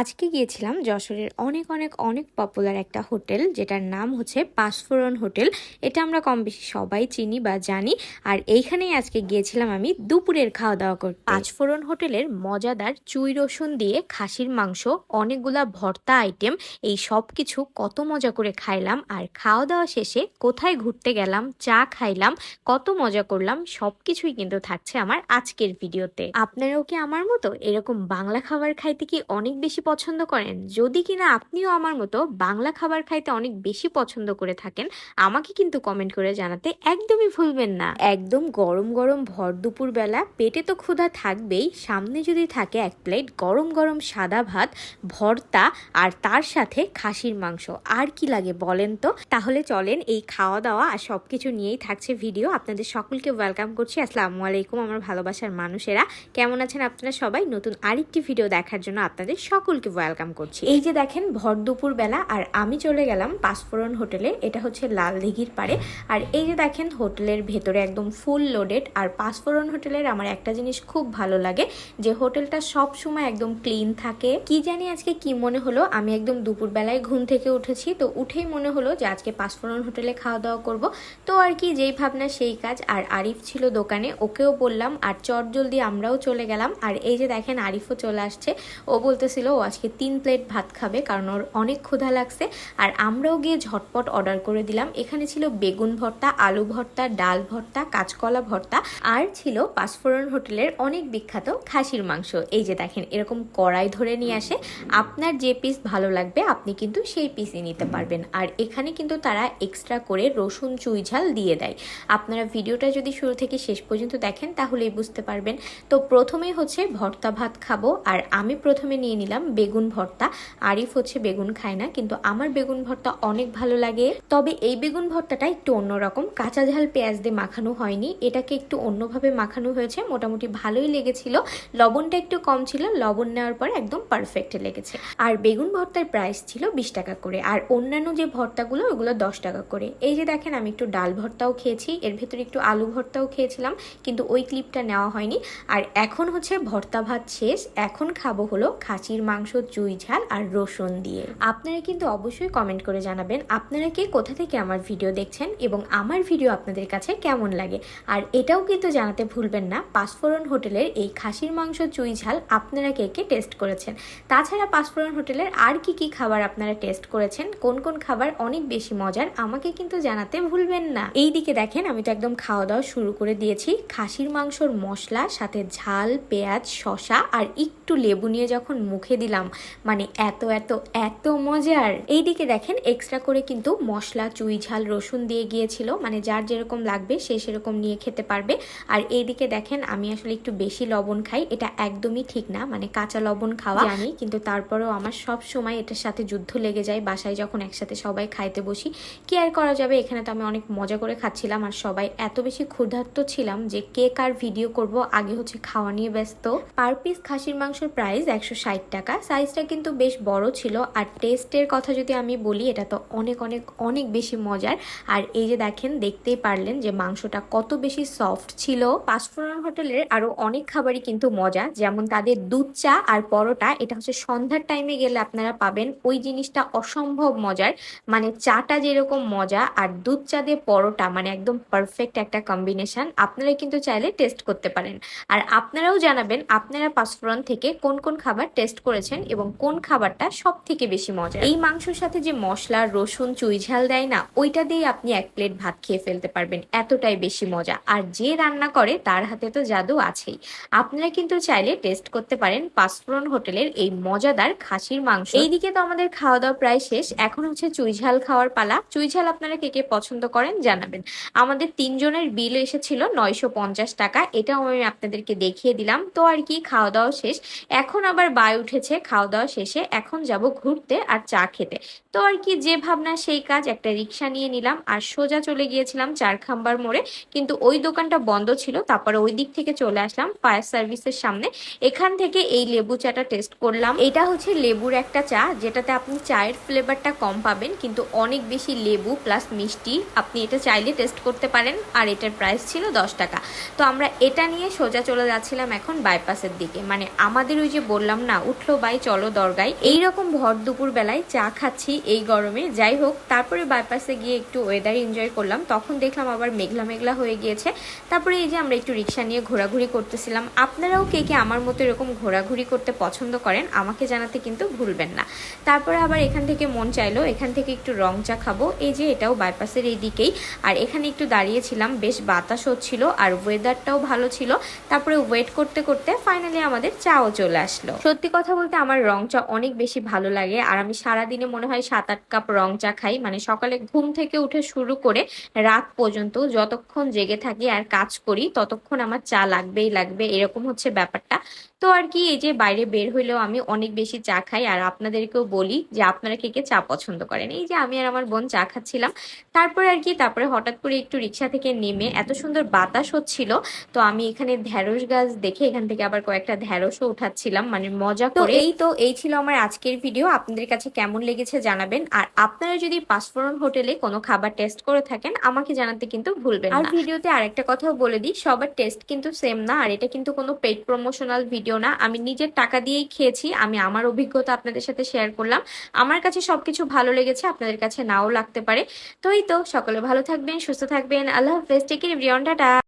আজকে গিয়েছিলাম যশোরের অনেক অনেক অনেক পপুলার একটা হোটেল যেটার নাম হচ্ছে পাঁচফোড়ন হোটেল এটা আমরা কম বেশি সবাই চিনি বা জানি। আর এইখানেই আজকে গিয়েছিলাম আমি দুপুরের খাওয়া দাওয়া করতে। পাঁচফোড়ন হোটেলের মজাদার চুই রসুন দিয়ে খাসির মাংস, অনেকগুলা ভর্তা আইটেম এই সব কিছু কত মজা করে খাইলাম। আর খাওয়া দাওয়া শেষে কোথায় ঘুরতে গেলাম, চা খাইলাম, কত মজা করলাম সব কিছুই কিন্তু থাকছে আমার আজকের ভিডিওতে আপনারাও কি আমার মতো এরকম বাংলা খাবার খাইতে কি অনেক বেশি পছন্দ করেন? যদি কিনা আপনিও আমার মতো বাংলা খাবার খাইতে অনেক বেশি পছন্দ করে থাকেন, আমাকে কিন্তু কমেন্ট করে জানাতে একদমই ভুলবেন না। একদম গরম গরম ভর দুপুর বেলা, পেটে তো ক্ষুধা থাকবেই, সামনে যদি থাকে এক প্লেট গরম গরম সাদা ভাত, ভর্তা আর তার সাথে খাসির মাংস। আর কি লাগে বলেন তো? তাহলে চলেন এই খাওয়া দাওয়া আর সব কিছু নিয়েই থাকছে ভিডিও আপনাদের সকলকে ওয়েলকাম করছি। আসসালামু আলাইকুম আমার ভালোবাসার মানুষেরা। কেমন আছেন আপনারা সবাই? নতুন আরেকটি ভিডিও দেখার জন্য আপনাদের সকলকে ওয়েলকাম করছি। এই যে দেখেন, ভর দুপুর বেলা আর আমি চলে গেলাম পাঁচফোড়ন হোটেলে। এটা হচ্ছে লাল দিঘির পাড়ে। আর এই যে দেখেন, হোটেলের ভেতরে একদম ফুল লোডেড আর পাঁচফোড়ন হোটেলের আমার একটা জিনিস খুব ভালো লাগে, যে হোটেলটা সব সময় একদম ক্লিন থাকে। কি জানি আজকে কি মনে হলো, আমি একদম দুপুর বেলায় ঘুম থেকে উঠেছি, তো উঠেই মনে হলো যে আজকে পাঁচফোড়ন হোটেলে খাওয়া দাওয়া করব। তো আর কি, যেই ভাবনা, সেই কাজ। আর আরিফ ছিল দোকানে, ওকেও বললাম, আর চট জলদি আমরাও চলে গেলাম। আর এই যে দেখেন, আরিফও চলে আসছে। ও বলতেছিল আজকে তিন প্লেট ভাত খাবে, কারণ ওর অনেক ক্ষুধা লাগছে। আর আমরাও গিয়ে ঝটপট অর্ডার করে দিলাম। এখানে ছিল বেগুন ভর্তা, আলু ভর্তা, ডাল ভর্তা, কাঁচকলা ভর্তা, আর ছিল পাঁচফোড়ন হোটেলের অনেক বিখ্যাত খাসির মাংস। এই যে দেখেন, এরকম কড়াই ধরে নিয়ে আসে। আপনার যে পিস ভালো লাগবে, আপনি কিন্তু সেই পিসই নিতে পারবেন। আর এখানে কিন্তু তারা এক্সট্রা করে রসুন, চুই ঝাল দিয়ে দেয়। আপনারা ভিডিওটা যদি শুরু থেকে শেষ পর্যন্ত দেখেন, তাহলেই বুঝতে পারবেন। তো প্রথমেই হচ্ছে ভর্তা ভাত খাব। আর আমি প্রথমে নিয়ে নিলাম বেগুন ভর্তা। আরিফ হচ্ছে বেগুন খায় না, কিন্তু আমার বেগুন ভর্তা অনেক ভালো লাগে। তবে এই বেগুন ভর্তাটা একটু অন্যরকম। কাঁচা ঝাল পেঁয়াজ দিয়ে মাখানো হয়নি। এটাকে একটু অন্যভাবে মাখানো হয়েছে। মোটামুটি ভালোই লেগেছিল। লবণটা একটু কম ছিল। লবণ নেওয়ার পর একদম পারফেক্ট লেগেছে। আর বেগুন ভর্তার প্রাইস ছিল বিশ টাকা করে। আর অন্যান্য যে ভর্তাগুলো, ওগুলো দশ টাকা করে। এই যে দেখেন, আমি একটু ডাল ভর্তাও খেয়েছি। এর ভেতরে একটু আলু ভর্তাও খেয়েছিলাম, কিন্তু ওই ক্লিপটা নেওয়া হয়নি। আর এখন হচ্ছে ভর্তা ভাত শেষ। এখন খাব হলো খাসির মাংস। চুই ঝাল আর রসুন দিয়ে। আপনারা কিন্তু অবশ্যই কমেন্ট করে জানাবেন আপনারা কে কোথা থেকে আমার ভিডিও দেখছেন এবং আমার ভিডিও আপনাদের কাছে কেমন লাগে। আর এটাও কিন্তু জানাতে ভুলবেন না, পাঁচফোড়ন হোটেলের এই খাসির মাংস চুই ঝাল আপনারা কে কে টেস্ট করেছেন? তাছাড়া পাঁচফোড়ন হোটেলের আর কি কি খাবার আপনারা টেস্ট করেছেন, কোন কোন খাবার অনেক বেশি মজার আমাকে কিন্তু জানাতে ভুলবেন না। এই দিকে দেখেন, আমি তো একদম খাওয়া দাওয়া শুরু করে দিয়েছি। খাসির মাংসর মশলা, সাথে ঝাল, পেঁয়াজ শশা আর একটু লেবু নিয়ে যখন মুখে দিলাম। মানে এত এত এত মজার। এইদিকে দেখেন এক্সট্রা করে কিন্তু মশলা চুই ঝাল রসুন দিয়ে গিয়েছিল। মানে যার যেরকম লাগবে সে সেরকম নিয়ে খেতে পারবে। আর এইদিকে দেখেন আমি আসলে একটু বেশি লবণ খাই। এটা একদমই ঠিক না। মানে কাঁচা লবণ খাওয়া। জানি। কিন্তু তারপরেও আমার সব সময় এটার সাথে যুদ্ধ লেগে যায়। বাসায় যখন একসাথে সবাই খাইতে বসি কি আর করা যাবে? এখানে তো আমি অনেক মজা করে খাচ্ছিলাম। আর সবাই এত বেশি ক্ষুধার্ত ছিলাম যে কে কার ভিডিও করব? আগে হচ্ছে খাওয়া নিয়ে ব্যস্ত। পার পিস খাসির মাংসের প্রাইস একশো ষাট টাকা। সাইজটা কিন্তু বেশ বড় ছিল আর টেস্টের কথা যদি আমি বলি, এটা তো অনেক অনেক অনেক বেশি মজার। আর এই যে দেখেন, দেখতেই পারলেন যে মাংসটা কত বেশি সফট ছিল। পাঁচফোড়ন হোটেলের আরও অনেক খাবারই কিন্তু মজা যেমন তাদের দুধ চা আর পরোটা। এটা হচ্ছে সন্ধ্যার টাইমে গেলে আপনারা পাবেন ওই জিনিসটা অসম্ভব মজার। মানে চাটা যেরকম মজা আর দুধ চা দিয়ে পরোটা মানে একদম পারফেক্ট একটা কম্বিনেশন আপনারা কিন্তু চাইলে টেস্ট করতে পারেন। আর আপনারাও জানাবেন, আপনারা পাঁচফোড়ন থেকে কোন কোন খাবার টেস্ট করেছেন। এবং কোন খাবারটা সব থেকে বেশি মজা এই মাংসের সাথে যে মশলা, রসুন, চুই ঝাল দেয় না, ওইটা দিয়ে আপনি এক প্লেট ভাত খেয়ে ফেলতে পারবেন, এতটাই বেশি মজা। আর যে রান্না করে, তার হাতে তো জাদু আছেই। আপনারা কিন্তু চাইলে টেস্ট করতে পারেন পাঁচফোড়ন হোটেলের এই মজাদার খাসির মাংস। এইদিকে তো আমাদের খাওয়া দাওয়া প্রায় শেষ। এখন হচ্ছে চুই ঝাল খাওয়ার পালা। চুই ঝাল আপনারা কে কে পছন্দ করেন জানাবেন। আমাদের তিনজনের বিল এসেছিল নয়শো পঞ্চাশ টাকা। এটাও আমি আপনাদেরকে দেখিয়ে দিলাম। তো আর কি খাওয়া দাওয়া শেষ। এখন আবার বায় উঠেছে খাওয়া দাওয়া শেষে এখন যাব ঘুরতে আর চা খেতে। তো আর কি, যে ভাবনা সেই কাজ, একটা রিক্সা নিয়ে নিলাম আর সোজা চলে গিয়েছিলাম চারখাম্বার মোড়ে। কিন্তু ওই দোকানটা বন্ধ ছিল, তারপরে ওই দিক থেকে চলে আসলাম ফায়ার সার্ভিসের সামনে। এখান থেকে এই লেবু চাটা টেস্ট করলাম। এটা হচ্ছে লেবুর একটা চা, যেটাতে আপনি চায়ের ফ্লেভারটা কম পাবেন, কিন্তু অনেক বেশি লেবু প্লাস মিষ্টি আপনি এটা চাইলে টেস্ট করতে পারেন আর এটার প্রাইস ছিল দশ টাকা। তো আমরা এটা নিয়ে সোজা চলে যাচ্ছিলাম এখন বাইপাসের দিকে। মানে আমাদের ওই যে বললাম না, উঠল সবাই চলো দরগায়। এইরকম ভর দুপুর বেলায় চা খাচ্ছি এই গরমে। যাই হোক, তারপরে বাইপাসে গিয়ে একটু ওয়েদার এনজয় করলাম। তখন দেখলাম আবার মেঘলা মেঘলা হয়ে গিয়েছে। তারপরে এই যে আমরা একটু রিক্সা নিয়ে ঘোরাঘুরি করতেছিলাম। আপনারাও কে কে আমার মতো এরকম ঘোরাঘুরি করতে পছন্দ করেন, আমাকে জানাতে কিন্তু ভুলবেন না। তারপরে আবার এখান থেকে মন চাইলো, এখান থেকে একটু রং চা খাব। এই যে এটাও বাইপাসের এই দিকেই। আর এখানে একটু দাঁড়িয়েছিলাম, বেশ বাতাস হচ্ছিল আর ওয়েদারটাও ভালো ছিল। তারপরে ওয়েট করতে করতে ফাইনালি আমাদের চাও চলে আসলো। সত্যি কথা বলতে আমার রং চা অনেক বেশি ভালো লাগে। আর আমি সারাদিনে মনে হয় সাত আট কাপ রং চা খাই। মানে সকালে ঘুম থেকে উঠে শুরু করে রাত পর্যন্ত যতক্ষণ জেগে থাকি আর কাজ করি, ততক্ষণ আমার চা লাগবেই লাগবে। এরকম হচ্ছে ব্যাপারটা। তো আর কি এই যে বাইরে বের হইলেও আমি অনেক বেশি চা খাই। আর আপনাদেরকেও বলি যে আপনারা কে কে চা পছন্দ করেন। এই যে আমি আর আমার বোন চা খাচ্ছিলাম। তারপরে আর কি তারপরে হঠাৎ করে একটু রিক্সা থেকে নেমে এত সুন্দর বাতাস হচ্ছিল। তো আমি এখানে ঢ্যাঁড়স গাছ দেখে এখান থেকে আবার কয়েকটা ঢ্যাঁড়সও উঠাচ্ছিলাম। মানে মজা করে। এই তো এই ছিল আমার আজকের ভিডিও। আপনাদের কাছে কেমন লেগেছে জানাবেন। আর আপনারা যদি পাঁচফোড়ন হোটেলে কোনো খাবার টেস্ট করে থাকেন আমাকে জানাতে কিন্তু ভুলবেন আর ভিডিওতে আরেকটা কথাও বলে দিই সবার টেস্ট কিন্তু সেম না। আর এটা কিন্তু কোনো পেড প্রমোশনাল ভিডিও না, আমি নিজের টাকা দিয়েই খেয়েছি, আমি আমার অভিজ্ঞতা আপনাদের সাথে শেয়ার করলাম। আমার কাছে সব কিছু ভালো লেগেছে, আপনাদের কাছে নাও লাগতে পারে। তো এই তো, সকলে ভালো থাকবেন, সুস্থ থাকবেন, আল্লাহ হাফেজ টেকের টাটা।